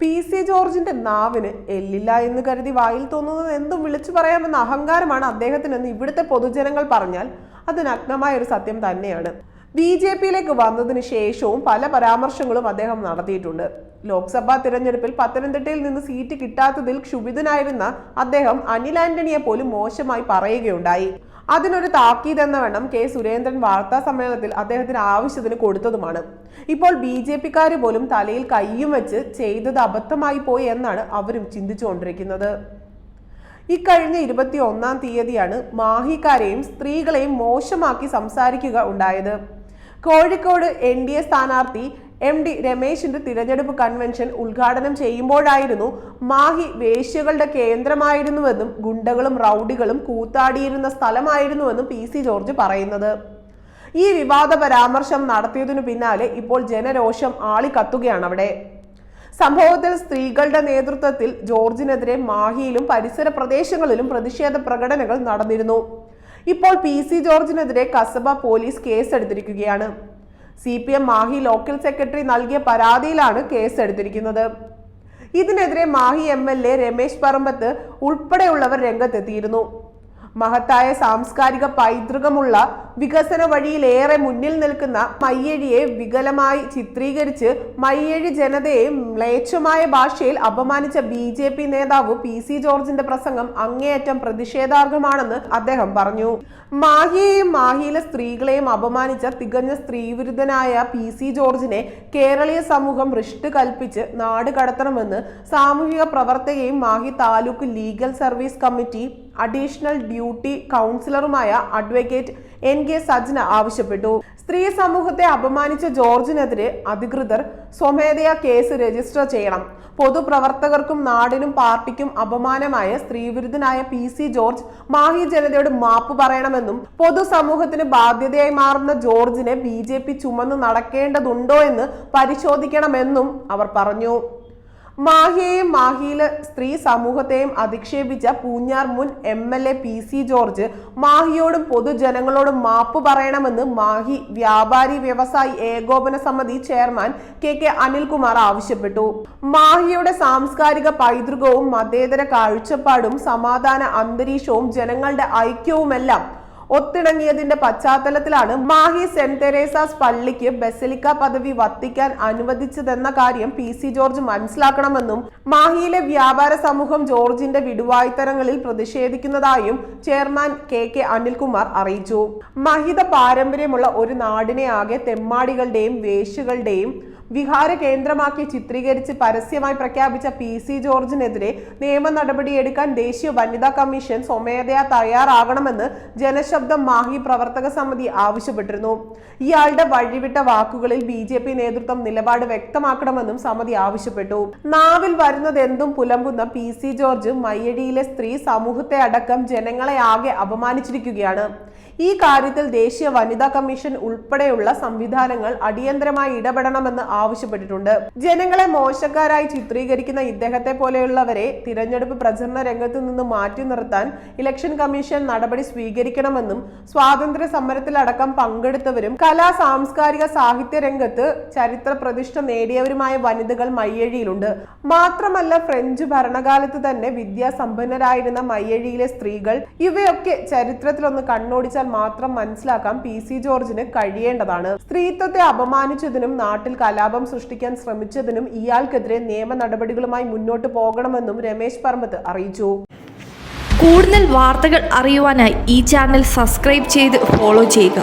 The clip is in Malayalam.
പി സി ജോർജിന്റെ നാവിന് എല്ലില്ല എന്ന് കരുതി വായിൽ തോന്നുന്നത് എന്തും വിളിച്ചു പറയാമെന്ന അഹങ്കാരമാണ് അദ്ദേഹത്തിനെന്ന് ഇവിടുത്തെ പൊതുജനങ്ങൾ പറഞ്ഞാൽ അത് നഗ്നമായ ഒരു സത്യം തന്നെയാണ്. ബി ജെ പിയിലേക്ക് വന്നതിന് ശേഷവും പല പരാമർശങ്ങളും അദ്ദേഹം നടത്തിയിട്ടുണ്ട്. ലോക്സഭാ തിരഞ്ഞെടുപ്പിൽ പത്തനംതിട്ടയിൽ നിന്ന് സീറ്റ് കിട്ടാത്തതിൽ ക്ഷുഭിതനായിരുന്ന അദ്ദേഹം അനിൽ ആന്റണിയെ പോലും മോശമായി പറയുകയുണ്ടായി. അതിനൊരു താക്കീത് എന്ന വേണം കെ സുരേന്ദ്രൻ വാർത്താ സമ്മേളനത്തിൽ അദ്ദേഹത്തിന് ആവശ്യത്തിന് കൊടുത്തതുമാണ്. ഇപ്പോൾ ബി ജെ പിക്കാർ പോലും തലയിൽ കയ്യും വെച്ച് ചെയ്തത് അബദ്ധമായി പോയി എന്നാണ് അവരും ചിന്തിച്ചുകൊണ്ടിരിക്കുന്നത്. ഇക്കഴിഞ്ഞ ഇരുപത്തി ഒന്നാം തീയതിയാണ് മാഹിക്കാരെയും സ്ത്രീകളെയും മോശമാക്കി സംസാരിക്കുക ഉണ്ടായത്. കോഴിക്കോട് എൻ ഡി എ സ്ഥാനാർത്ഥി എം ഡി രമേശിന്റെ തിരഞ്ഞെടുപ്പ് കൺവെൻഷൻ ഉദ്ഘാടനം ചെയ്യുമ്പോഴായിരുന്നു മാഹി വേശ്യകളുടെ കേന്ദ്രമായിരുന്നുവെന്നും ഗുണ്ടകളും റൌഡികളും കൂത്താടിയിരുന്ന സ്ഥലമായിരുന്നുവെന്നും പി സി ജോർജ് പറയുന്നത്. ഈ വിവാദ പരാമർശം നടത്തിയതിനു പിന്നാലെ ഇപ്പോൾ ജനരോഷം ആളിക്കത്തുകയാണ് അവിടെ. സംഭവത്തിൽ സ്ത്രീകളുടെ നേതൃത്വത്തിൽ ജോർജിനെതിരെ മാഹിയിലും പരിസര പ്രദേശങ്ങളിലും പ്രതിഷേധ പ്രകടനങ്ങൾ നടന്നിരുന്നു. ഇപ്പോൾ പി സി ജോർജിനെതിരെ Kasaba police കേസെടുത്തിരിക്കുകയാണ്. C P M Mahe local secretary നൽകിയ പരാതിയിലാണ് കേസ് എടുത്തിരിക്കുന്നത് ഇതിനെതിരെ Mahe M L A Ramesh Parambath ഉൾപ്പെടെയുള്ളവർ രംഗത്തെത്തിയിരുന്നു. മഹത്തായ സാംസ്കാരിക പൈതൃകമുള്ള വികസന വഴിയിലേറെ മുന്നിൽ നിൽക്കുന്ന മയ്യഴിയെ വികലമായി ചിത്രീകരിച്ച് മയ്യഴി ജനതയെ മ്ലേച്ഛമായ ഭാഷയിൽ അപമാനിച്ച ബി ജെ പി നേതാവ് പി സി ജോർജിന്റെ പ്രസംഗം അങ്ങേയറ്റം പ്രതിഷേധാർഹമാണെന്ന് അദ്ദേഹം പറഞ്ഞു. മാഹിയെയും മാഹിയിലെ സ്ത്രീകളെയും അപമാനിച്ച തികഞ്ഞ സ്ത്രീവിരുദ്ധനായ പി സി ജോർജിനെ കേരളീയ സമൂഹം റിഷ്ട് കൽപ്പിച്ച് നാട് കടത്തണമെന്ന് സാമൂഹിക പ്രവർത്തകയും Mahe taluk legal service committee additional duty കൗൺസിലറുമായ advocate N K Sajna ആവശ്യപ്പെട്ടു. സ്ത്രീ സമൂഹത്തെ അപമാനിച്ച ജോർജിനെതിരെ അധികൃതർ സ്വമേധയാ കേസ് രജിസ്റ്റർ ചെയ്യണം. പൊതുപ്രവർത്തകർക്കും നാടിനും പാർട്ടിക്കും അപമാനമായ സ്ത്രീവിരുദ്ധനായ പി സി ജോർജ് മാഹി ജനതയോട് മാപ്പ് പറയണമെന്നും പൊതുസമൂഹത്തിന് ബാധ്യതയായി മാറുന്ന ജോർജിനെ ബി ചുമന്ന് നടക്കേണ്ടതുണ്ടോ എന്ന് പരിശോധിക്കണമെന്നും അവർ പറഞ്ഞു. മാഹിയെയും മാഹിയിലെ സ്ത്രീ സമൂഹത്തെയും അധിക്ഷേപിച്ച പൂഞ്ഞാർ മുൻ M L A P C George മാഹിയോടും പൊതുജനങ്ങളോടും മാപ്പ് പറയണമെന്ന് മാഹി വ്യാപാരി വ്യവസായി ഏകോപന സമിതി ചെയർമാൻ കെ കെ അനിൽകുമാർ ആവശ്യപ്പെട്ടു. മാഹിയുടെ സാംസ്കാരിക പൈതൃകവും മതേതര കാഴ്ചപ്പാടും സമാധാന അന്തരീക്ഷവും ജനങ്ങളുടെ ഐക്യവുമെല്ലാം ഒത്തിണങ്ങിയതിന്റെ പശ്ചാത്തലത്തിലാണ് മാഹി സെന്റ് തെരേസാസ് പള്ളിക്ക് ബസലിക്ക പദവി വത്തിക്കാൻ അനുവദിച്ചതെന്ന കാര്യം പി സി ജോർജ് മനസ്സിലാക്കണമെന്നും മാഹിയിലെ വ്യാപാര സമൂഹം ജോർജിന്റെ വിടുവായ്ത്തരങ്ങളിൽ പ്രതിഷേധിക്കുന്നതായും ചെയർമാൻ കെ കെ അനിൽകുമാർ അറിയിച്ചു. മഹിത പാരമ്പര്യമുള്ള ഒരു നാടിനെ ആകെ തെമ്മാടികളുടെയും വേശ്യകളുടെയും വിഹാര കേന്ദ്രമാക്കി ചിത്രീകരിച്ച് പരസ്യമായി പ്രഖ്യാപിച്ച പി സി ജോർജിനെതിരെ നിയമ നടപടിയെടുക്കാൻ ദേശീയ വനിതാ കമ്മീഷൻ സ്വമേധയാ തയ്യാറാകണമെന്ന് ജനശബ്ദം മാഹി പ്രവർത്തക സമിതി ആവശ്യപ്പെട്ടിരുന്നു. ഇയാളുടെ വഴിവിട്ട വാക്കുകളിൽ ബി ജെ പി നേതൃത്വം നിലപാട് വ്യക്തമാക്കണമെന്നും സമിതി ആവശ്യപ്പെട്ടു. നാവിൽ വരുന്നത് എന്തും പുലമ്പുന്ന പി സി ജോർജ് മയ്യടിയിലെ സ്ത്രീ സമൂഹത്തെ അടക്കം ജനങ്ങളെ ആകെ അപമാനിച്ചിരിക്കുകയാണ്. ഈ കാര്യത്തിൽ ദേശീയ വനിതാ കമ്മീഷൻ ഉൾപ്പെടെയുള്ള സംവിധാനങ്ങൾ അടിയന്തരമായി ഇടപെടണമെന്ന് ആവശ്യപ്പെട്ടിട്ടുണ്ട്. ജനങ്ങളെ മോശക്കാരായി ചിത്രീകരിക്കുന്ന ഇദ്ദേഹത്തെ പോലെയുള്ളവരെ തിരഞ്ഞെടുപ്പ് പ്രചരണ രംഗത്ത് നിന്ന് മാറ്റി നിർത്താൻ ഇലക്ഷൻ കമ്മീഷൻ നടപടി സ്വീകരിക്കണമെന്നും സ്വാതന്ത്ര്യ സമരത്തിലടക്കം പങ്കെടുത്തവരും കലാ സാംസ്കാരിക സാഹിത്യ രംഗത്ത് ചരിത്ര പ്രതിഷ്ഠ നേടിയവരുമായ വനിതകൾ മയ്യഴിയിലുണ്ട്. മാത്രമല്ല ഫ്രഞ്ച് ഭരണകാലത്ത് തന്നെ വിദ്യാസമ്പന്നരായിരുന്ന മയ്യഴിയിലെ സ്ത്രീകൾ ഇവയൊക്കെ ചരിത്രത്തിലൊന്ന് കണ്ണോടിച്ചാൽ മാത്രം മനസ്സിലാക്കാൻ പി സി ജോർജിന് കഴിയേണ്ടതാണ്. സ്ത്രീത്വത്തെ അപമാനിച്ചതിനും നാട്ടിൽ കലാപം സൃഷ്ടിക്കാൻ ശ്രമിച്ചതിനും ഇയാൾക്കെതിരെ നിയമ നടപടികളുമായി മുന്നോട്ട് പോകണമെന്നും രമേശ് പറമ്പത്ത് അറിയിച്ചു. കൂടുതൽ വാർത്തകൾ അറിയുവാനായി ഈ ചാനൽ സബ്സ്ക്രൈബ് ചെയ്ത് ഫോളോ ചെയ്യുക.